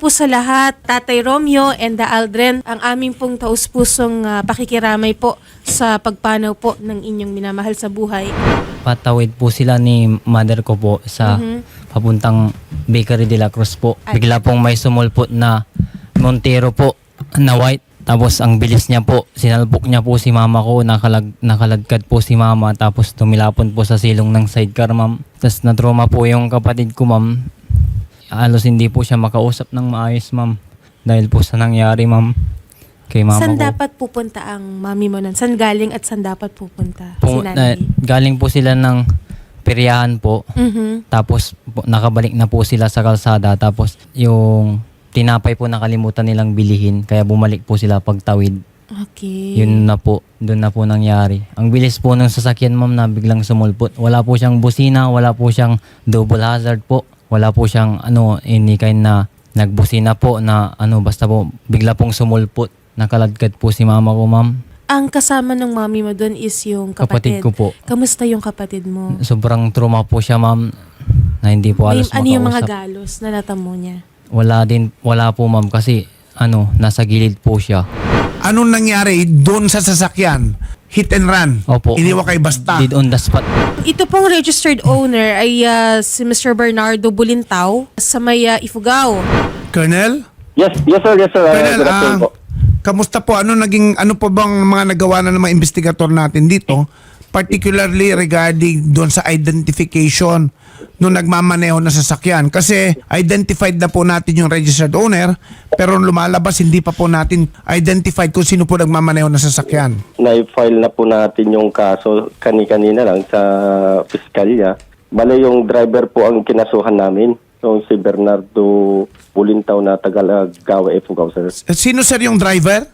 po sa lahat, Tatay Romeo and the Aldren, ang aming pong taus-pusong ah, pakikiramay po sa pagpanaw po ng inyong minamahal sa buhay. Patawid po sila ni mother ko po sa papuntang Bakery de la Cruz po. Ay. Bigla pong may sumulpot na Montero po na white. Tapos ang bilis niya po, sinalpok niya po si mama ko, nakalag, nakaladkad po si mama, tapos tumilapon po sa silong ng sidecar ma'am. Tapos natroma po yung kapatid ko ma'am. Halos hindi po siya makausap ng maayos ma'am. Dahil po sa nangyari ma'am. Kay mama San ko. dapat pupunta ang mami mo nun? San galing at san dapat pupunta si Po, nanay? na- galing po sila ng peryahan po. Mhm. Tapos po, nakabalik na po sila sa kalsada. Tapos yung tinapay po nakalimutan nilang bilihin. Kaya bumalik po sila pagtawid. Okay. Yun na po. Doon na po nangyari. Ang bilis po ng sasakyan ma'am na biglang sumulpot. Wala po siyang busina. Wala po siyang double hazard po. Wala po siyang ano, any kind na nagbusina po na ano basta po bigla pong sumulpot. Nakaladkad po si mama ko ma'am. Ang kasama ng mami mo doon is yung Kapatid kapatid. ko po. Kamusta yung kapatid mo? Sobrang trauma po siya ma'am na hindi po May, halos ano yung mga makausap. galos na natamo niya? Wala din, wala po ma'am kasi ano, nasa gilid po siya. Anong nangyari doon sa sasakyan? Hit and run. Opo. Iniwa kay basta. Did on the spot. Ito pong registered owner ay ah, si Mr. Bernardo Bulintaw sa may ah, Ifugao. Colonel? Yes, yes sir, yes sir. Uh, Colonel, good afternoon ah, po. kamusta po? Ano naging ano po bang mga nagawa na ng mga investigator natin dito? Particularly regarding doon sa identification nung nagmamaneho na sasakyan. Kasi identified na po natin yung registered owner pero lumalabas hindi pa po natin identified kung sino po nagmamaneho na sasakyan. Na-file na po natin yung kaso kani-kanina lang sa piskalya. Bale yung driver po ang kinasuhan namin. Yung si Bernardo Bulintaw na Tagalagawa Ifugao, sir. Sino sir yung driver?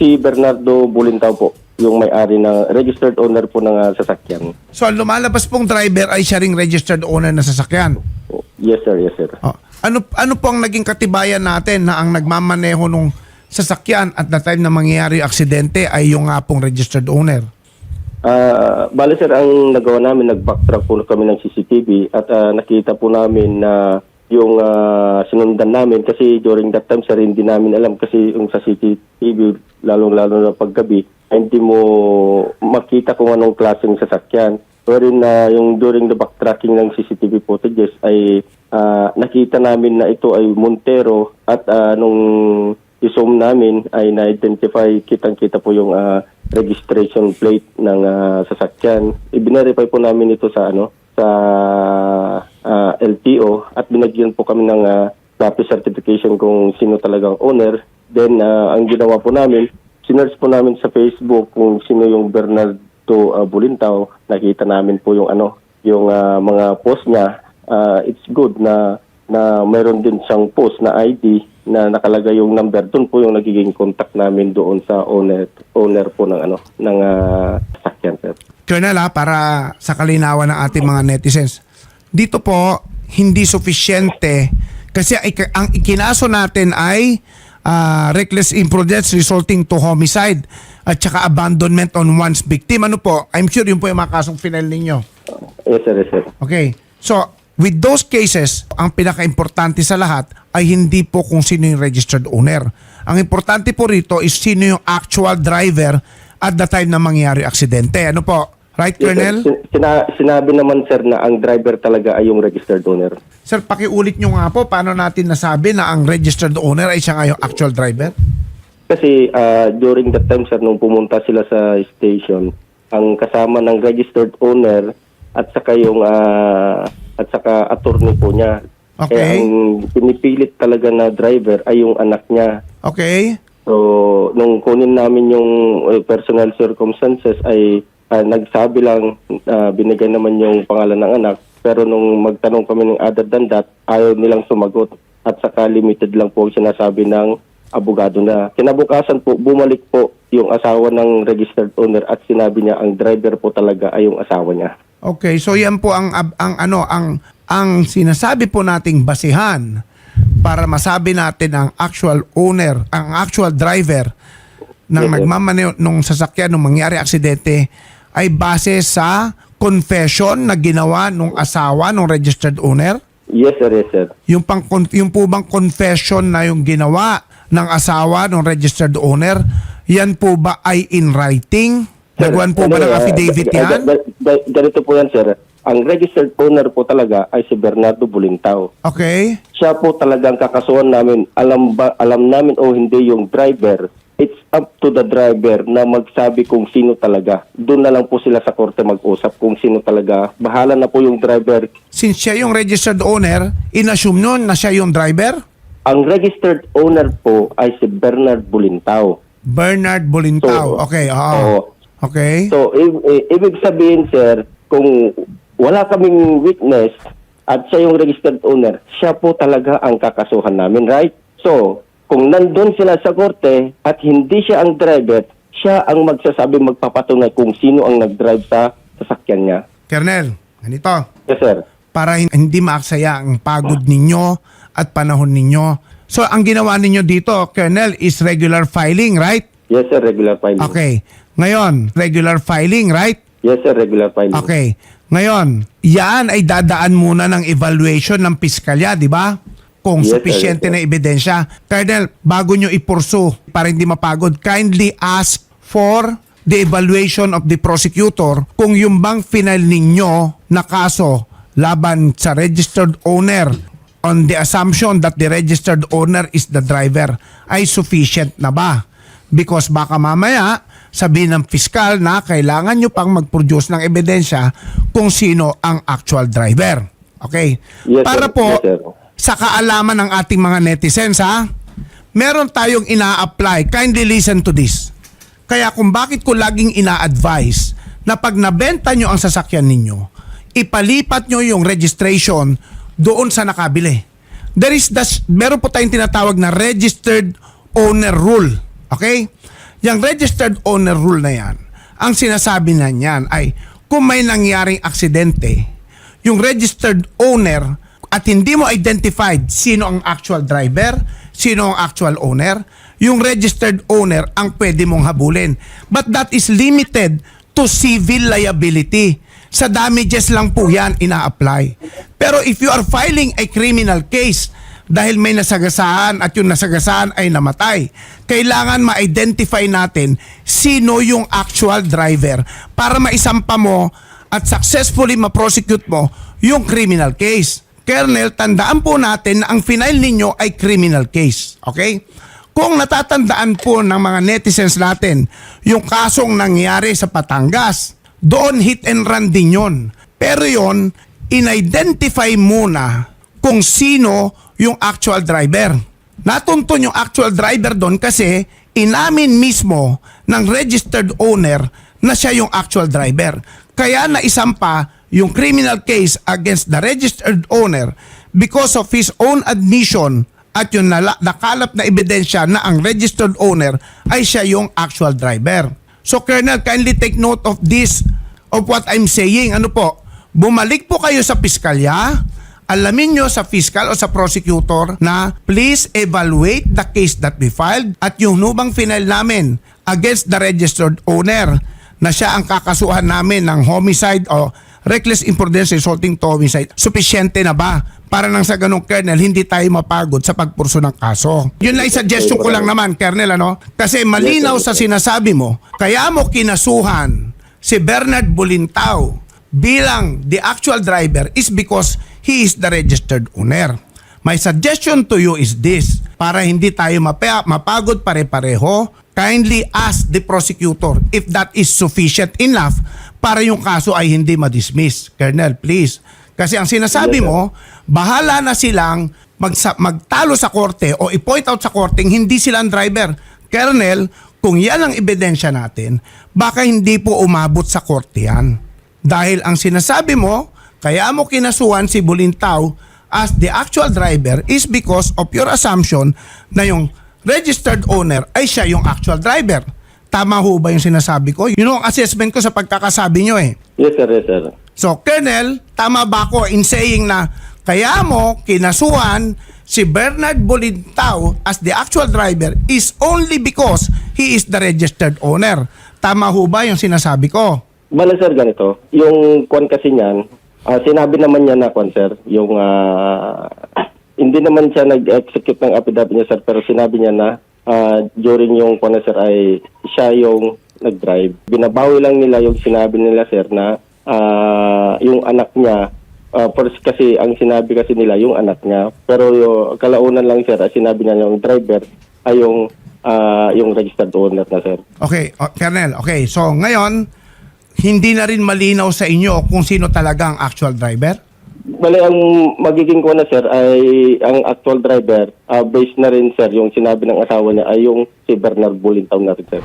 Si Bernardo Bulintaw po, yung may-ari ng registered owner po ng ah, sasakyan. So ang lumalabas pong driver ay siya ring registered owner na sasakyan. Yes sir, yes sir. Oh, ano ano po ang naging katibayan natin na ang nagmamaneho nung sasakyan at the time na mangyayari yung aksidente ay yung nga pong registered owner? Ah, bale sir, ang nagawa namin, nag-backtrack po kami ng CCTV at ah, nakita po namin na yung ah, sinundan namin kasi during that time sir, hindi namin alam kasi yung sa CCTV, lalong-lalo na paggabi, hindi mo makita kung anong klaseng sasakyan. Wherein na yung during the backtracking ng CCTV footages ay ah, nakita namin na ito ay Montero at ah, nung i-zoom namin ay na-identify, kitang-kita po yung ah, registration plate ng ah, sasakyan. I-verify po namin ito sa ano sa ah, LTO at binagyan po kami ng uh, copy certification kung sino talagang owner. Then ah, ang ginawa po namin, sinerch po namin sa Facebook kung sino yung Bernardo ah, Bulintaw. Nakita namin po yung ano, yung ah, mga post niya. Ah, it's good na na meron din siyang post na ID na nakalagay yung number doon po yung nagiging contact namin doon sa owner owner po ng ano ng ah, sasakyan sir. Colonel ha, para sa kalinawan ng ating mga netizens. Dito po, hindi suffisyente kasi ang ikinaso natin ay ah, reckless imprudence resulting to homicide at saka abandonment on one's victim. Ano po? I'm sure yun po yung mga kasong final ninyo. Yes sir, yes sir. Okay. So, with those cases, ang pinaka-importante sa lahat ay hindi po kung sino yung registered owner. Ang importante po rito is sino yung actual driver at the time na mangyari aksidente. Ano po? Right, Yes, sir. Colonel? Sin- sina- sinabi naman sir na ang driver talaga ay yung registered owner. Sir, pakiulit nyo nga po paano natin nasabi na ang registered owner ay siya nga yung actual driver? Kasi ah, during that time sir nung pumunta sila sa station, ang kasama ng registered owner at saka yung ah, at saka attorney po niya. Okay. Kaya ang pinipilit talaga na driver ay yung anak niya. Okay? So, nung kunin namin yung uh, personal circumstances ay ah, nagsabi lang, ah, binigay naman yung pangalan ng anak. Pero nung magtanong kami ng other than that, ayaw nilang sumagot. At saka limited lang po ang sinasabi ng abogado na. Kinabukasan po, bumalik po yung asawa ng registered owner at sinabi niya ang driver po talaga ay yung asawa niya. Okay, so yan po ang ang ano ang ang sinasabi po nating basihan para masabi natin ang actual owner, ang actual driver ng Yes, nagmamaneho nung sasakyan nung mangyari aksidente ay base sa confession na ginawa nung asawa nung registered owner. Yes, sir. Yes, sir. Yung, pang, yung po bang confession na yung ginawa ng asawa ng registered owner, yan po ba ay in writing? Nagwan po ba ng ano, ah, affidavit ah, yan? ga- ga- ganito po yan, sir. Ang registered owner po talaga ay si Bernardo Bulintao. Okay. Siya po talagang kakasuhan namin. Alam ba alam namin o hindi yung driver. It's up to the driver na magsabi kung sino talaga. Doon na lang po sila sa korte mag-usap kung sino talaga. Bahala na po yung driver. Since siya yung registered owner, inassume nun na siya yung driver? Ang registered owner po ay si Bernard Bulintao. Bernard Bolintao. So, okay, oo. oo. Okay. So, i- i- ibig sabihin, sir, kung wala kaming witness at siya yung registered owner, siya po talaga ang kakasuhan namin, right? So, kung nandun sila sa korte at hindi siya ang driver, siya ang magsasabi magpapatunay kung sino ang nag-drive sa sasakyan niya. Kernel, ganito. Yes, sir. Para hin- hindi maaksaya ang pagod ninyo at panahon ninyo. So, ang ginawa ninyo dito, Kernel, is regular filing, right? Yes, sir, regular filing. Okay. Ngayon, regular filing, right? Yes, sir, regular filing. Okay. Ngayon, yan ay dadaan muna ng evaluation ng piskalya, di ba? Kung Yes, sir, sufficiente yes, na ebidensya. Colonel, bago nyo ipursu para hindi mapagod, kindly ask for the evaluation of the prosecutor kung yung bang final ninyo na kaso laban sa registered owner on the assumption that the registered owner is the driver ay sufficient na ba? Because baka mamaya sabihin ng fiskal na kailangan nyo pang mag-produce ng ebidensya kung sino ang actual driver. Okay? Yes, Para sir. po Yes, sir. Sa kaalaman ng ating mga netizens ha, meron tayong ina-apply. Kindly listen to this. Kaya kung bakit ko laging ina-advise na pag nabenta nyo ang sasakyan ninyo, ipalipat nyo yung registration doon sa nakabili. There is the, meron po tayong tinatawag na registered owner rule. Okay? Yung registered owner rule na yan, ang sinasabi na niyan ay kung may nangyaring aksidente, yung registered owner at hindi mo identified sino ang actual driver, sino ang actual owner, yung registered owner ang pwede mong habulin. But that is limited to civil liability. Sa damages lang po yan ina-apply. Pero if you are filing a criminal case dahil may nasagasaan at yung nasagasaan ay namatay, kailangan ma-identify natin sino yung actual driver para maisampa mo at successfully ma-prosecute mo yung criminal case. Colonel, tandaan po natin na ang final ninyo ay criminal case. Okay? Kung natatandaan po ng mga netizens natin yung kasong nangyari sa Patangas, doon hit and run din yun. Pero yon in-identify muna kung sino yung actual driver. Natuntun yung actual driver doon kasi inamin mismo ng registered owner na siya yung actual driver. Kaya naisampa yung criminal case against the registered owner because of his own admission at yung nakalap na ebidensya na ang registered owner ay siya yung actual driver. So Colonel, kindly take note of this, of what I'm saying. Ano po, bumalik po kayo sa piskalya, alamin nyo sa fiscal o sa prosecutor na please evaluate the case that we filed at yung nubang final namin against the registered owner na siya ang kakasuhan namin ng homicide o reckless imprudence resulting to homicide. Sufficiente na ba? Para nang sa ganong kernel, hindi tayo mapagod sa pagpurso ng kaso. Yun lang suggestion ko lang naman, kernel, ano? Kasi malinaw sa sinasabi mo, kaya mo kinasuhan si Bernard Bulintao bilang the actual driver is because he is the registered owner. My suggestion to you is this, para hindi tayo mapa- mapagod pare-pareho, kindly ask the prosecutor if that is sufficient enough para yung kaso ay hindi ma-dismiss. Colonel, please. Kasi ang sinasabi mo, bahala na silang magsa- magtalo sa korte o i-point out sa korte hindi sila ang driver. Colonel, kung yan ang ebidensya natin, baka hindi po umabot sa korte yan. Dahil ang sinasabi mo, kaya mo kinasuhan si Bulintao as the actual driver is because of your assumption na yung registered owner ay siya yung actual driver. Tama ho ba yung sinasabi ko? Yun ang assessment ko sa pagkakasabi nyo eh. Yes, sir. Yes, sir. So, Colonel, tama ba ako in saying na kaya mo kinasuhan si Bernard Bolintao as the actual driver is only because he is the registered owner. Tama ho ba yung sinasabi ko? Bale, sir, ganito. Yung kwan kasi niyan, Ah, sinabi naman niya na, kwan, sir, yung ah, hindi naman siya nag-execute ng affidavit niya, sir, pero sinabi niya na ah, during yung kwan, sir, ay siya yung nag-drive. Binabawi lang nila yung sinabi nila, sir, na ah, yung anak niya, ah, first kasi, ang sinabi kasi nila, yung anak niya. Pero yung kalaunan lang, sir, sinabi niya yung driver ay yung, ah, yung registered owner na, sir. Okay, oh, Colonel, okay. So ngayon, hindi na rin malinaw sa inyo kung sino talaga ang actual driver? Bale, ang magiging ko na sir ay ang actual driver, ah, based na rin sir, yung sinabi ng asawa niya ay yung si Bernard Bulintaw na rin sir.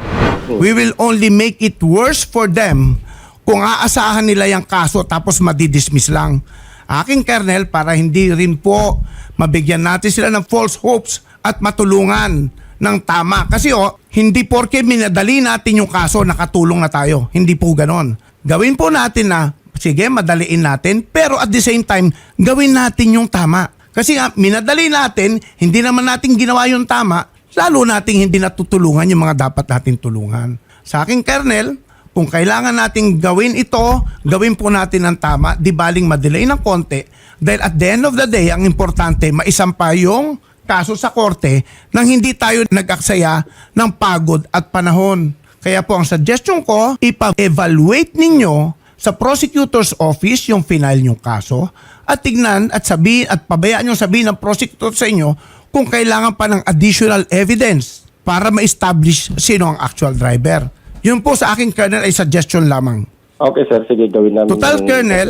We will only make it worse for them kung aasahan nila yung kaso tapos madidismiss lang. Aking kernel para hindi rin po mabigyan natin sila ng false hopes at matulungan ng tama. Kasi oh, hindi porke minadali natin yung kaso, nakatulong na tayo. Hindi po ganon. Gawin po natin na, sige, madaliin natin, pero at the same time, gawin natin yung tama. Kasi nga, minadali natin, hindi naman natin ginawa yung tama, lalo nating hindi natutulungan yung mga dapat natin tulungan. Sa aking kernel, kung kailangan nating gawin ito, gawin po natin ng tama, di baling madelay ng konti. Dahil at the end of the day, ang importante, maisampa yung kaso sa korte nang hindi tayo nag-aksaya ng pagod at panahon. Kaya po ang suggestion ko, ipa-evaluate ninyo sa prosecutor's office yung final yung kaso at tignan at sabihin at pabayaan yung sabihin ng prosecutor sa inyo kung kailangan pa ng additional evidence para ma-establish sino ang actual driver. Yun po sa aking kernel ay suggestion lamang. Okay sir, sige gawin namin. Total yung- Colonel,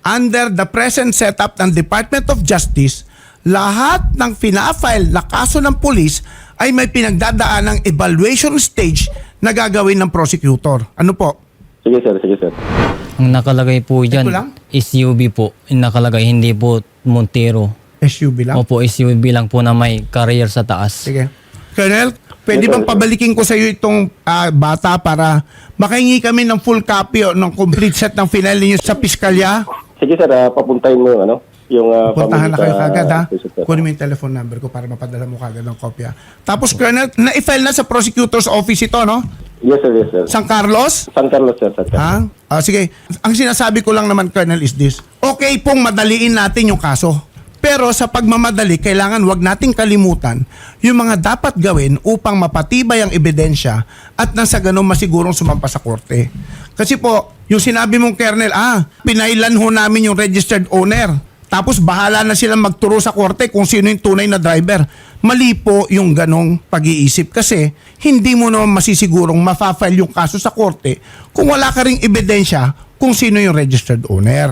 under the present setup ng Department of Justice, lahat ng fina-file na kaso ng police ay may pinagdadaan ng evaluation stage na gagawin ng prosecutor. Ano po? Sige sir, sige sir. Ang nakalagay po dyan, lang? SUV po. Yung nakalagay, hindi po Montero. SUV lang? Opo, SUV lang po na may carrier sa taas. Sige. Colonel, pwede bang pabalikin ko sa iyo itong ah, bata para makahingi kami ng full copy o ng complete set ng final ninyo sa piskalya? Sige sir, ah, papuntahin mo yung ano, yung uh, Puntahan na kayo kagad ha. Kunin mo yung telephone number ko para mapadala mo kagad ng kopya. Tapos Colonel, na-file na sa prosecutor's office ito, no? Yes sir, yes sir. San Carlos? San Carlos sir, San Carlos. Ha? Ah, sige. Ang sinasabi ko lang naman, Colonel, is this. Okay pong madaliin natin yung kaso. Pero sa pagmamadali, kailangan wag nating kalimutan yung mga dapat gawin upang mapatibay ang ebidensya at nang sa ganun masigurong sumampa sa korte. Kasi po, yung sinabi mong Colonel, ah, pinailan ho namin yung registered owner. Tapos bahala na silang magturo sa korte kung sino yung tunay na driver. Mali po yung ganong pag-iisip kasi hindi mo naman masisigurong mafa-file yung kaso sa korte kung wala ka ring ebidensya kung sino yung registered owner.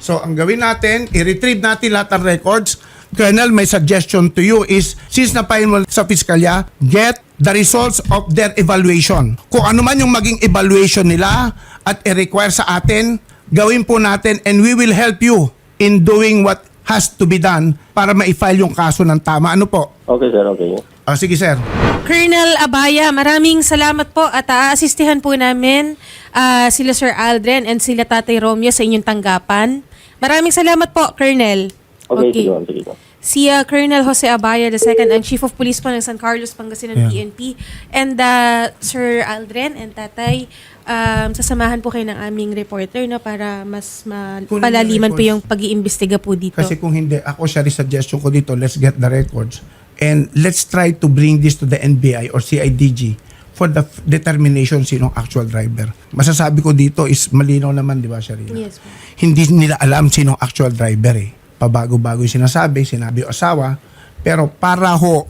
So, ang gawin natin, i-retrieve natin lahat ng records. Colonel, my suggestion to you is, since na-file mo sa piskalya, get the results of their evaluation. Kung ano man yung maging evaluation nila at i-require sa atin, gawin po natin and we will help you in doing what has to be done para ma-file yung kaso ng tama. Ano po? Okay sir, okay. Ah, sige, sir. Colonel Abaya, maraming salamat po at aasistihan po namin ah, sila Sir Aldrin and sila Tatay Romeo sa inyong tanggapan. Maraming salamat po, Colonel. Okay, sige ma'am, sige ma'am. Si ah, Colonel Jose Abaya II, ang Chief of Police po ng San Carlos, Pangasinan Yeah. PNP. And ah, Sir Aldrin and Tatay, um, sasamahan po kayo ng aming reporter no, para mas ma- Kunin yung palaliman po yung pag-iimbestiga po dito. Kasi kung hindi, ako siya suggestion ko dito, let's get the records and let's try to bring this to the NBI or CIDG for the determination sinong actual driver. Masasabi ko dito is malinaw naman, di ba, Sharina? Yes, ma'am. Hindi nila alam sinong actual driver eh. Pabago-bago yung sinasabi, sinabi yung asawa, pero para ho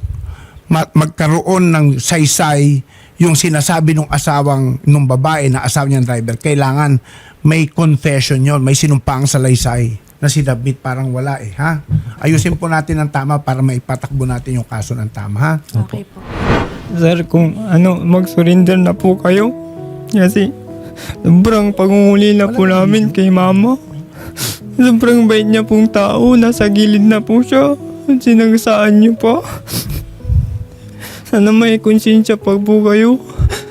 ma- magkaroon ng saysay yung sinasabi ng asawang nung babae na asawa niyang driver, kailangan may confession yon, may sinumpang salaysay na sinabit parang wala eh, ha? Ayusin po natin ng tama para maipatakbo natin yung kaso ng tama, ha? Okay po. Sir, kung ano, mag-surrender na po kayo. Kasi sobrang pangunguli na po namin kay mama. Sobrang bait niya pong tao. Nasa gilid na po siya. Sinagasaan niyo pa. Sana may konsensya pa po kayo.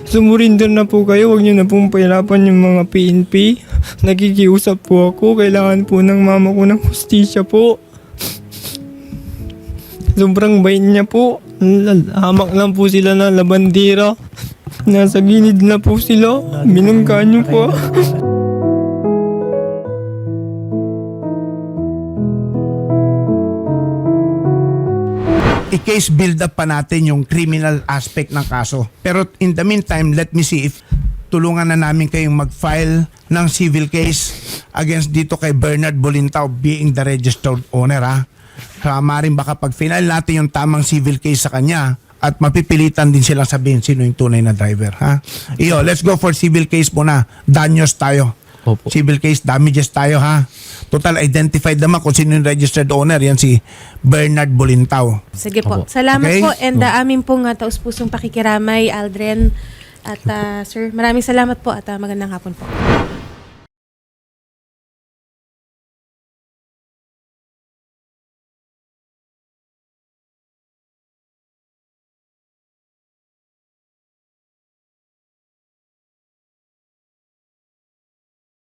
Sumurinder na po kayo. Huwag niyo na pong pahirapan yung mga PNP. Nakikiusap po ako. Kailangan po ng mama ko ng hustisya po. Sobrang bait niya po. Hamak lang po sila ng labandera. Nasa gilid na po sila. Binangga niyo po. I-case build up pa natin yung criminal aspect ng kaso. Pero in the meantime, let me see if tulungan na namin kayong mag-file ng civil case against dito kay Bernard Bolintao being the registered owner ha. Kaya maaaring baka pag final natin yung tamang civil case sa kanya at mapipilitan din silang sabihin sino yung tunay na driver ha. Iyo, let's go for civil case muna. Danyos tayo. Opo. Civil case damages tayo ha. Total identified naman kung sino yung registered owner. Yan si Bernard Bolintao. Sige po. Opo. Salamat Okay? po and uh, amin pong uh, taus-pusong pakikiramay, Aldren. At uh, sir, maraming salamat po at uh, magandang hapon po.